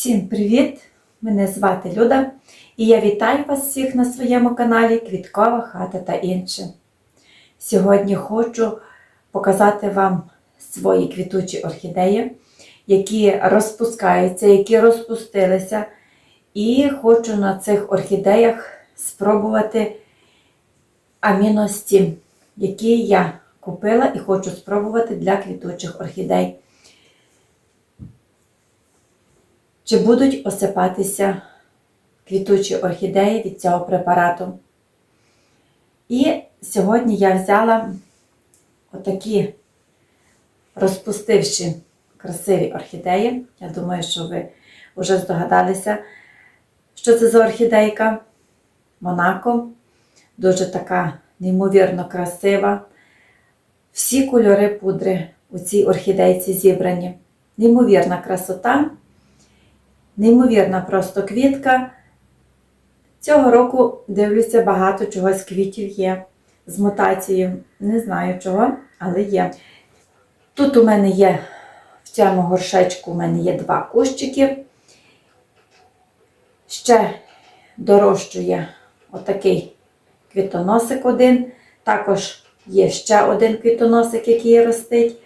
Всім привіт! Мене звати Люда і я вітаю вас всіх на своєму каналі Квіткова хата та інше. Сьогодні хочу показати вам свої квітучі орхідеї, які розпускаються, які розпустилися. І хочу на цих орхідеях спробувати аміності, які я купила і хочу спробувати для квітучих орхідей. Чи будуть осипатися квітучі орхідеї від цього препарату? І сьогодні я взяла отакі розпустивші красиві орхідеї. Я думаю, що ви вже здогадалися, що це за орхідейка. Монако. Дуже така неймовірно красива. Всі кольори пудри у цій орхідейці зібрані. Неймовірна красота. Неймовірна просто квітка. Цього року дивлюся, багато чогось квітів є з мутацією. Не знаю чого, але є. Тут у мене є в цьому горшечку у мене є два кущики. Ще дорожчує отакий квітоносик один. Також є ще один квітоносик, який ростить.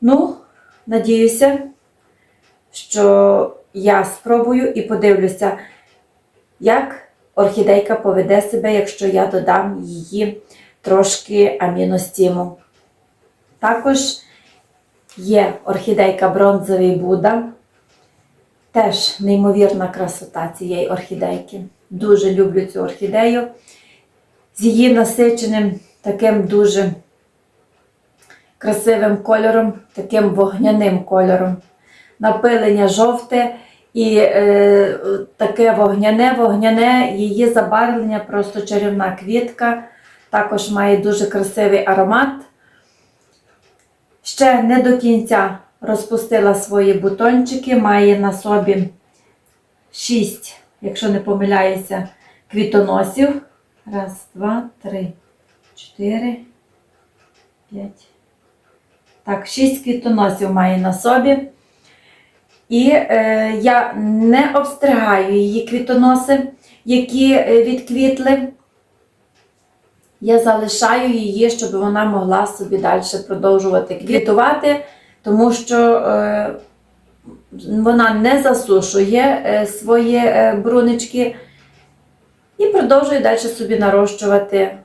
Ну, надіюся, що я спробую і подивлюся, як орхідейка поведе себе, якщо я додам її трошки аміностіму. Також є орхідейка бронзовий Будда. Теж неймовірна красота цієї орхідейки. Дуже люблю цю орхідею. З її насиченим таким дуже красивим кольором, таким вогняним кольором напилення жовте і е, таке вогняне, вогняне, її забарвлення, просто чарівна квітка. Також має дуже красивий аромат. Ще не до кінця розпустила свої бутончики, має на собі 6, якщо не помиляюся, квітоносів. Раз, два, три, чотири, п'ять. Так, 6 квітоносів має на собі. І е, я не обстригаю її квітоноси, які е, відквітли. Я залишаю її, щоб вона могла собі далі продовжувати квітувати, тому що е, вона не засушує е, свої е, брунички і продовжує далі собі нарощувати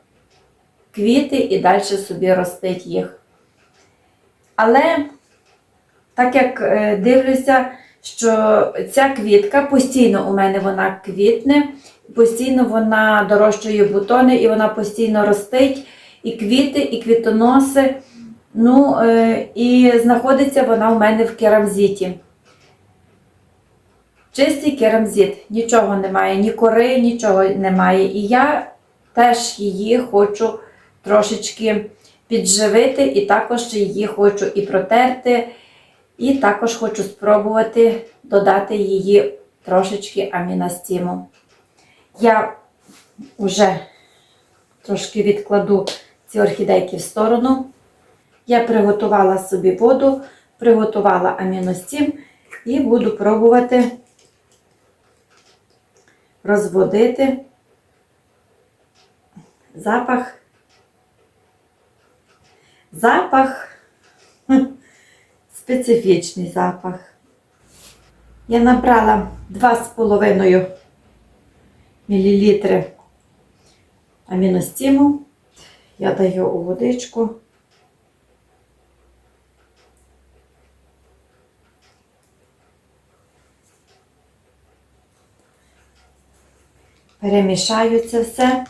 квіти і далі собі ростить їх. Але так як е, дивлюся, що ця квітка постійно у мене вона квітне, постійно вона дорощує бутони і вона постійно ростить, і квіти, і квітоноси. Ну, е, і знаходиться вона у мене в керамзіті. Чистий керамзит, нічого немає, ні кори, нічого немає. І я теж її хочу трошечки підживити, і також її хочу і протерти. І також хочу спробувати додати її трошечки амінастіму. Я вже трошки відкладу ці орхідейки в сторону. Я приготувала собі воду, приготувала аміностім і буду пробувати розводити запах. Запах специфічний запах. Я набрала 2,5 мл аміностіму. Я даю у водичку. Перемішаю це все.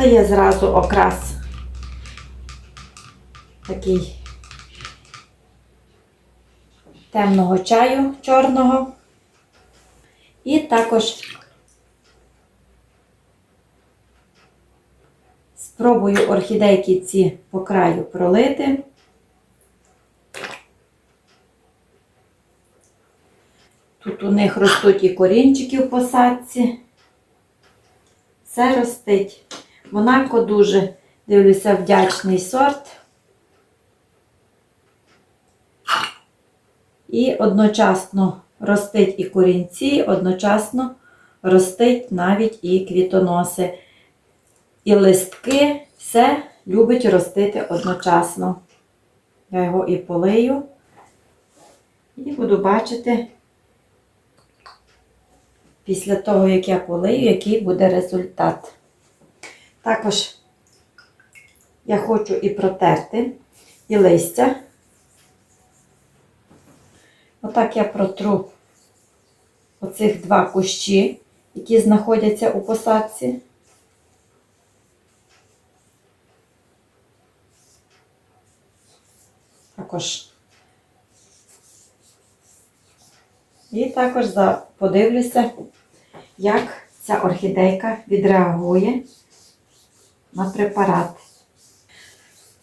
Стає зразу окрас такий темного чаю чорного. І також спробую орхідейки ці по краю пролити. Тут у них ростуть і корінчики в посадці. все ростить. Монако дуже, дивлюся, вдячний сорт. І одночасно ростить і корінці, одночасно ростить навіть і квітоноси. І листки, все любить ростити одночасно. Я його і полию. І буду бачити після того, як я полию, який буде результат. Також я хочу і протерти і листя. Отак я протру оцих два кущі, які знаходяться у посадці. Також. І також подивлюся, як ця орхідейка відреагує на препарат.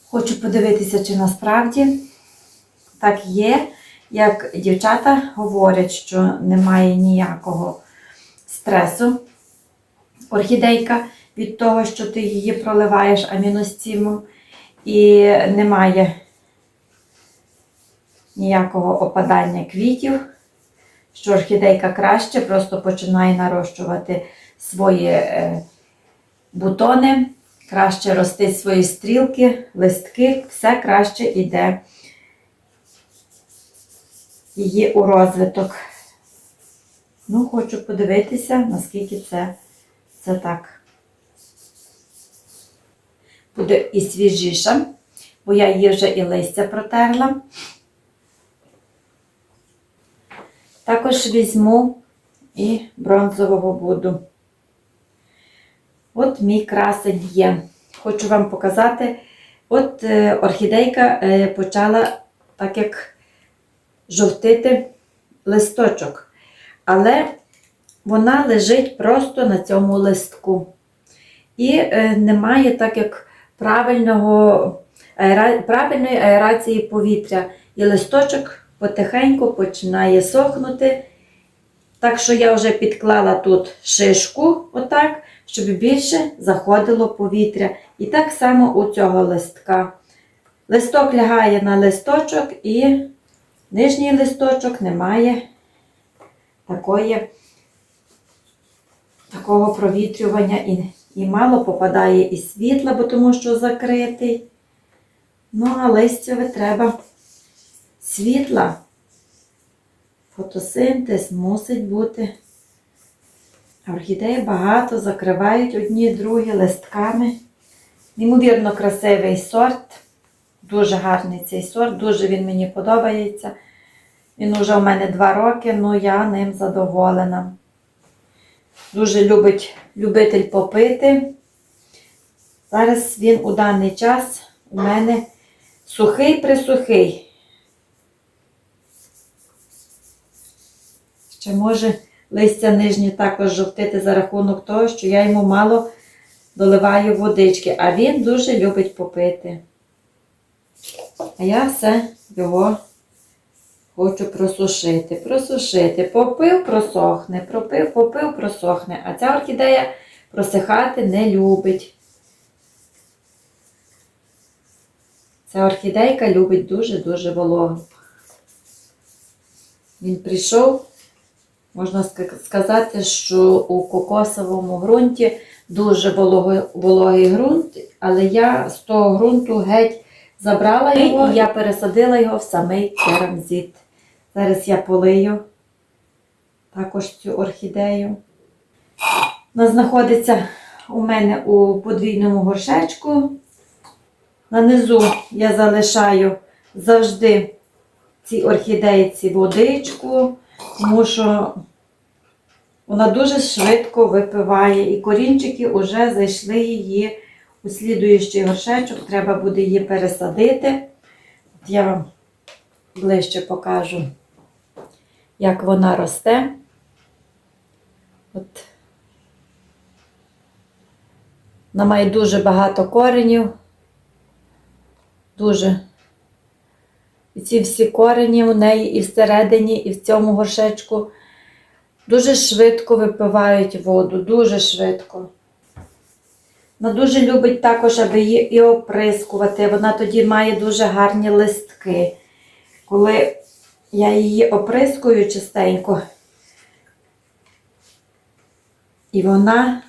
Хочу подивитися, чи насправді так є, як дівчата говорять, що немає ніякого стресу. Орхідейка від того, що ти її проливаєш аміностімом, і немає ніякого опадання квітів, що орхідейка краще просто починає нарощувати свої е, бутони, краще рости свої стрілки, листки, все краще йде її у розвиток. Ну, хочу подивитися, наскільки це, це так. Буде і свіжіша, бо я її вже і листя протерла. Також візьму і бронзового буду. От мій красень є. Хочу вам показати. От е, орхідейка е, почала так як жовтити листочок. Але вона лежить просто на цьому листку. І е, немає так як правильного, аера, правильної аерації повітря. І листочок потихеньку починає сохнути. Так що я вже підклала тут шишку, отак, щоб більше заходило повітря. І так само у цього листка. Листок лягає на листочок і нижній листочок не має такої, такого провітрювання і, і мало попадає і світла, бо тому що закритий. Ну, а листяве треба світла. Фотосинтез мусить бути. Орхідеї багато закривають одні другі листками. Неймовірно красивий сорт. Дуже гарний цей сорт, дуже він мені подобається. Він уже у мене два роки, ну я ним задоволена. Дуже любить любитель попити. Зараз він у даний час у мене сухий-присухий. Ще може листя нижні також жовтити за рахунок того, що я йому мало доливаю водички, а він дуже любить попити. А я все його хочу просушити. Просушити. Попив, просохне, пропив, попив, просохне. А ця орхідея просихати не любить. Ця орхідейка любить дуже-дуже вологу. Він прийшов, можна сказати, що у кокосовому ґрунті дуже вологий, ґрунт, але я з того ґрунту геть забрала його і я пересадила його в самий керамзит. Зараз я полию також цю орхідею. Вона знаходиться у мене у подвійному горшечку. Нанизу я залишаю завжди цій орхідейці водичку, тому що вона дуже швидко випиває, і корінчики вже зайшли її у слідуючий горшечок. Треба буде її пересадити. От я вам ближче покажу, як вона росте. От. Вона має дуже багато коренів. Дуже. І ці всі корені у неї і всередині, і в цьому горшечку дуже швидко випивають воду, дуже швидко. Вона дуже любить також, аби її і оприскувати. Вона тоді має дуже гарні листки. Коли я її оприскую частенько, і вона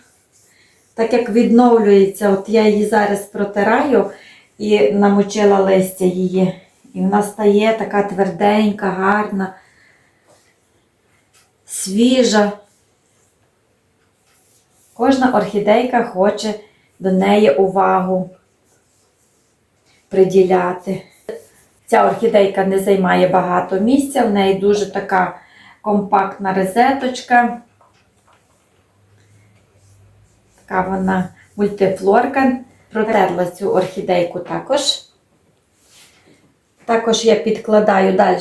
так як відновлюється, от я її зараз протираю і намочила листя її. І вона стає така тверденька, гарна, свіжа. Кожна орхідейка хоче до неї увагу приділяти. Ця орхідейка не займає багато місця, в неї дуже така компактна розеточка. Така вона мультифлорка. Протерла цю орхідейку також. Також я підкладаю далі.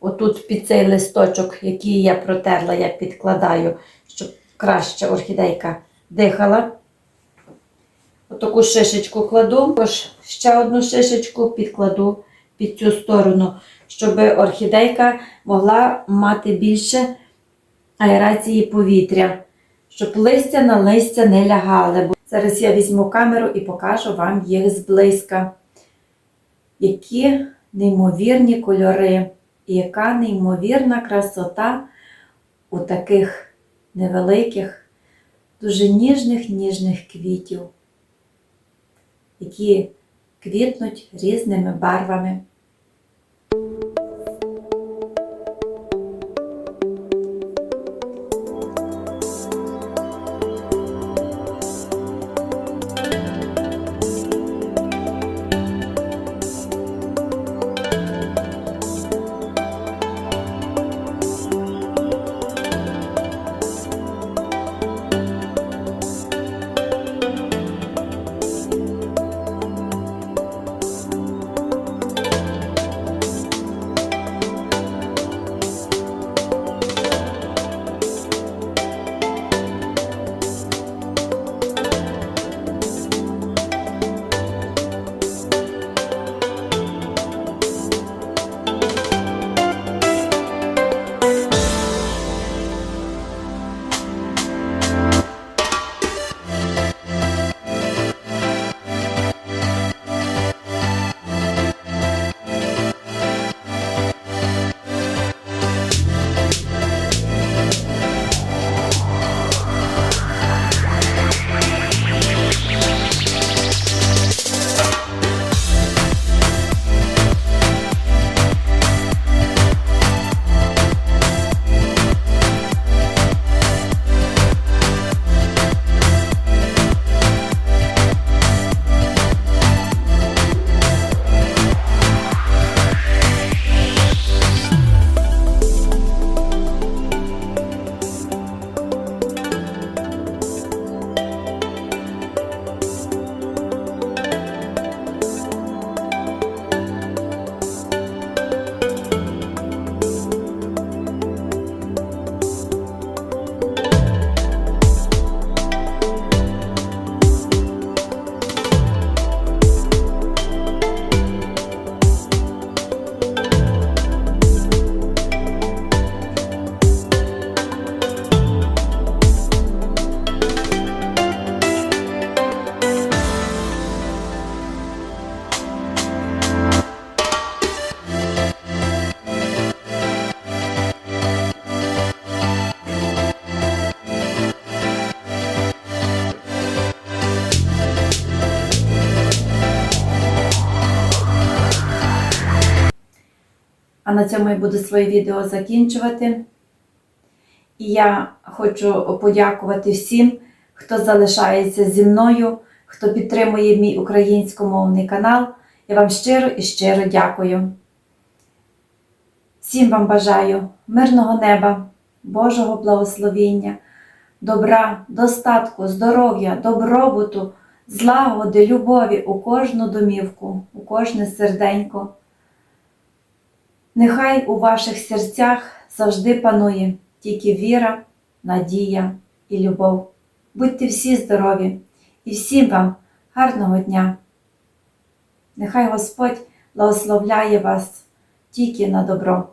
Отут під цей листочок, який я протерла, я підкладаю, щоб краще орхідейка дихала. Отаку шишечку кладу, також ще одну шишечку підкладу під цю сторону, щоб орхідейка могла мати більше аерації повітря, щоб листя на листя не лягали. Зараз я візьму камеру і покажу вам їх зблизька. Які неймовірні кольори, і яка неймовірна красота у таких невеликих, дуже ніжних ніжних квітів, які квітнуть різними барвами. А на цьому я буду своє відео закінчувати. І я хочу подякувати всім, хто залишається зі мною, хто підтримує мій українськомовний канал. Я вам щиро і щиро дякую. Всім вам бажаю мирного неба, Божого благословіння, добра, достатку, здоров'я, добробуту, злагоди, любові у кожну домівку, у кожне серденько. Нехай у ваших серцях завжди панує тільки віра, надія і любов. Будьте всі здорові і всім вам гарного дня. Нехай Господь благословляє вас тільки на добро.